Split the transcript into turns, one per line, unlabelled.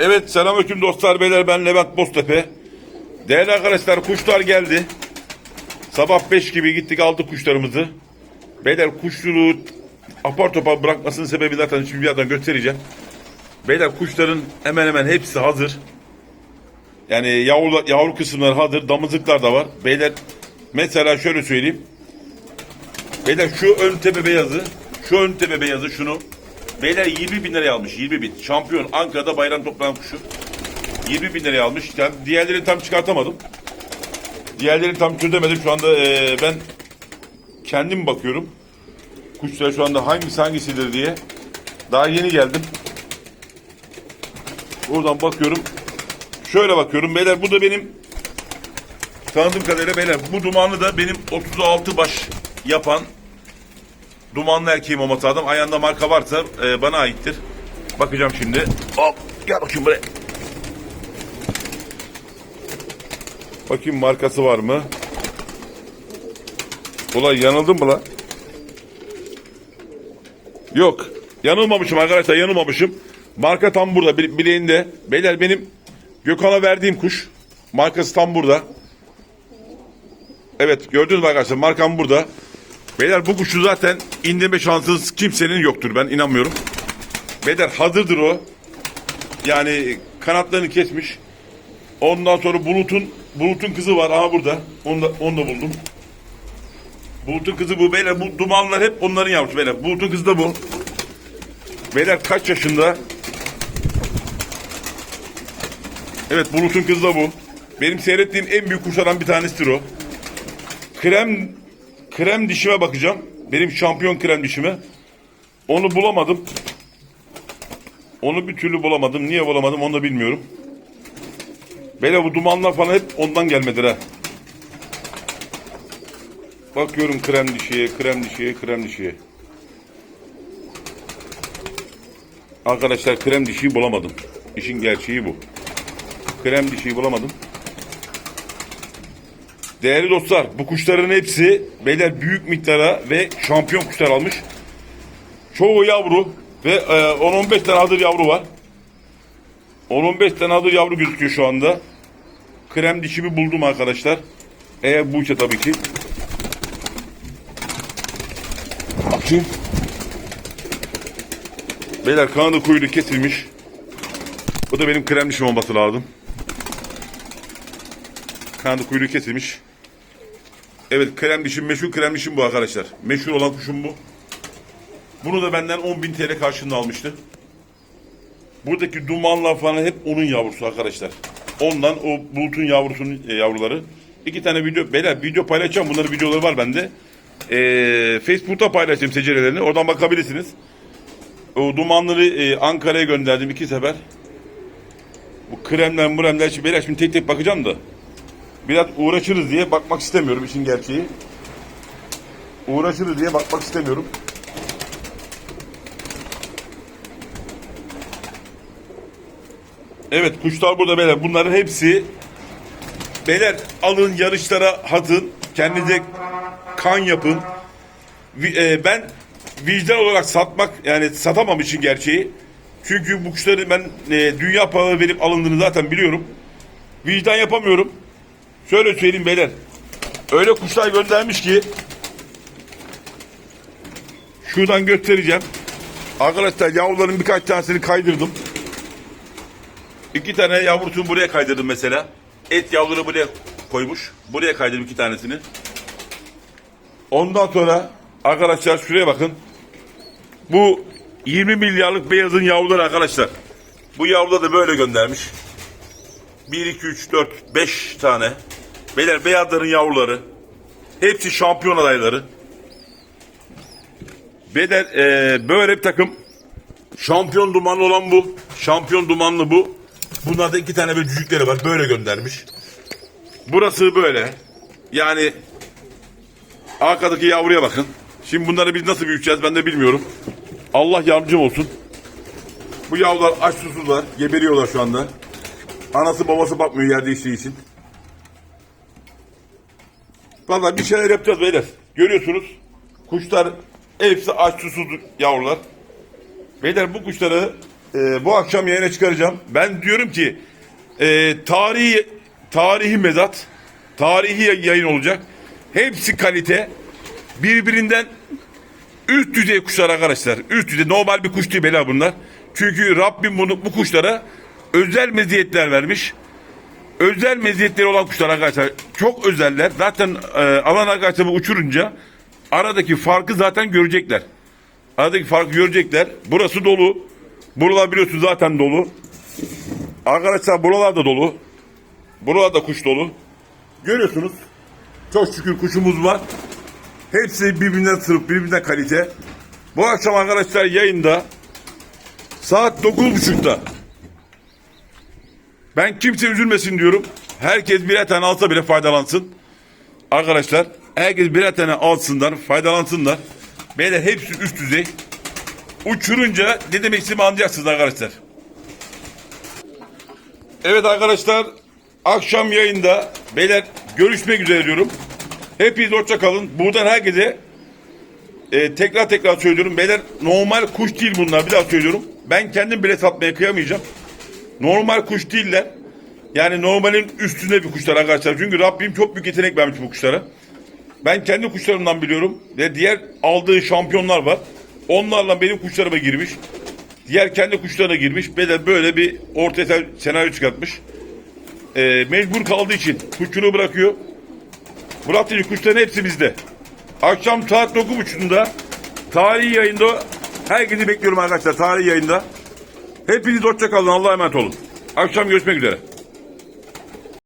Evet selamünaleyküm dostlar beyler ben Levent Boztepe. Değerli arkadaşlar kuşlar geldi. Sabah 5 gibi gittik aldık kuşlarımızı. Beyler kuşçuluğu apar topar bırakmasının sebebi zaten şimdi birazdan göstereceğim. Beyler kuşların hemen hemen hepsi hazır. Yani yavru, yavru kısımları hazır. Damızlıklar da var. Beyler mesela şöyle söyleyeyim. Beyler şu ön tepe beyazı, şu ön tepe beyazı şunu. Beyler 20 bin liraya almış 20 bin. Şampiyon Ankara'da bayram toplanan kuşu. 20 bin liraya almış. Yani diğerlerini tam çıkartamadım. Diğerlerini tam çözemedim. Şu anda eee, ben kendim bakıyorum. Kuşlar şu anda hangisi hangisidir diye. Daha yeni geldim. Oradan bakıyorum. Şöyle bakıyorum. Beyler bu da benim tanıdığım kadarıyla beyler bu dumanlı da benim 36 baş yapan dumanlı erkeğim o adam. Ayağında marka varsa e, bana aittir. Bakacağım şimdi. Hop gel bakayım buraya. Bakayım markası var mı? Ulan yanıldım mı lan? Yok. Yanılmamışım arkadaşlar yanılmamışım. Marka tam burada bile- bileğinde. Beyler benim Gökhan'a verdiğim kuş. Markası tam burada. Evet gördünüz mü arkadaşlar markam burada. Beyler bu kuşu zaten indirme şansınız kimsenin yoktur ben inanmıyorum. Beyler hazırdır o. Yani kanatlarını kesmiş. Ondan sonra Bulut'un Bulut'un kızı var aha burada. Onu da, onu da buldum. Bulut'un kızı bu beyler bu dumanlar hep onların yavrusu beyler. Bulut'un kızı da bu. Beyler kaç yaşında? Evet Bulut'un kızı da bu. Benim seyrettiğim en büyük kuşlardan bir tanesidir o. Krem krem dişime bakacağım. Benim şampiyon krem dişime. Onu bulamadım. Onu bir türlü bulamadım. Niye bulamadım onu da bilmiyorum. Böyle bu dumanlar falan hep ondan gelmedir ha. Bakıyorum krem dişiye, krem dişiye, krem dişiye. Arkadaşlar krem dişiyi bulamadım. İşin gerçeği bu. Krem dişiyi bulamadım. Değerli dostlar bu kuşların hepsi beyler büyük miktara ve şampiyon kuşlar almış. Çoğu yavru ve e, 10-15 tane hazır yavru var. 10-15 tane hazır yavru gözüküyor şu anda. Krem dişimi buldum arkadaşlar. Eğer bu tabii ki. Bakayım. Beyler kanadı kuyruğu kesilmiş. Bu da benim krem dişim olması lazım. Kanadı kuyruğu kesilmiş. Evet krem dişim meşhur krem dişim bu arkadaşlar. Meşhur olan kuşum bu. Bunu da benden 10.000 TL karşılığında almıştı. Buradaki dumanlar falan hep onun yavrusu arkadaşlar. Ondan o bulutun yavrusunun e, yavruları. İki tane video, beyler video paylaşacağım. Bunların videoları var bende. Ee, Facebook'ta paylaşacağım secerelerini. Oradan bakabilirsiniz. O dumanları e, Ankara'ya gönderdim iki sefer. Bu kremler muremler. Beyler şimdi tek tek bakacağım da. Biraz uğraşırız diye bakmak istemiyorum işin gerçeği. Uğraşırız diye bakmak istemiyorum. Evet kuşlar burada beyler. Bunların hepsi beyler alın yarışlara hatın. Kendinize kan yapın. E, ben vicdan olarak satmak yani satamam için gerçeği. Çünkü bu kuşları ben e, dünya paraları verip alındığını zaten biliyorum. Vicdan yapamıyorum. Şöyle söyleyeyim beyler. Öyle kuşlar göndermiş ki şuradan göstereceğim. Arkadaşlar yavruların birkaç tanesini kaydırdım. İki tane yavrusunu buraya kaydırdım mesela. Et yavruları buraya koymuş. Buraya kaydırdım iki tanesini. Ondan sonra arkadaşlar şuraya bakın. Bu 20 milyarlık beyazın yavruları arkadaşlar. Bu yavruları da böyle göndermiş. 1, 2, 3, 4, 5 tane. Beyler beyazların yavruları. Hepsi şampiyon adayları. Beyler eee, böyle bir takım. Şampiyon dumanlı olan bu. Şampiyon dumanlı bu. Bunlarda iki tane böyle cücükleri var. Böyle göndermiş. Burası böyle. Yani arkadaki yavruya bakın. Şimdi bunları biz nasıl büyüteceğiz ben de bilmiyorum. Allah yardımcım olsun. Bu yavrular aç susuzlar. Geberiyorlar şu anda. Anası babası bakmıyor yer değiştiği için. Valla bir şeyler yapacağız beyler. Görüyorsunuz. Kuşlar hepsi aç susuz yavrular. Beyler bu kuşları e, bu akşam yayına çıkaracağım. Ben diyorum ki e, tarihi tarihi mezat, tarihi yayın olacak. Hepsi kalite. Birbirinden üst düzey kuşlar arkadaşlar. Üst düzey normal bir kuş değil bela bunlar. Çünkü Rabbim bunu bu kuşlara özel meziyetler vermiş. Özel meziyetleri olan kuşlar arkadaşlar. Çok özeller. Zaten e, alan arkadaşlar bu uçurunca aradaki farkı zaten görecekler. Aradaki farkı görecekler. Burası dolu. Buralar biliyorsunuz zaten dolu. Arkadaşlar buralar da dolu. Buralar da kuş dolu. Görüyorsunuz. Çok şükür kuşumuz var. Hepsi birbirinden sırf, birbirinden kalite. Bu akşam arkadaşlar yayında saat 9.30'da ben kimse üzülmesin diyorum. Herkes birer tane alsa bile faydalansın. Arkadaşlar herkes birer tane alsınlar, faydalansınlar. Beyler hepsi üst düzey. Uçurunca ne demek istediğimi anlayacaksınız arkadaşlar. Evet arkadaşlar akşam yayında beyler görüşmek üzere diyorum. Hepiniz hoşça kalın. Buradan herkese e, tekrar tekrar söylüyorum. Beyler normal kuş değil bunlar. Bir daha söylüyorum. Ben kendim bile satmaya kıyamayacağım. Normal kuş değiller. Yani normalin üstünde bir kuşlar arkadaşlar. Çünkü Rabbim çok büyük yetenek vermiş bu kuşlara. Ben kendi kuşlarımdan biliyorum. Ve diğer aldığı şampiyonlar var. Onlarla benim kuşlarıma girmiş. Diğer kendi kuşlarına girmiş. Ve de böyle bir ortaya senaryo çıkartmış. Ee, mecbur kaldığı için kuşçuluğu bırakıyor. Bıraktığı kuşların hepsi bizde. Akşam saat 9.30'da tarihi yayında herkesi bekliyorum arkadaşlar tarihi yayında. Hepiniz hoşça kalın. Allah'a emanet olun. Akşam görüşmek üzere.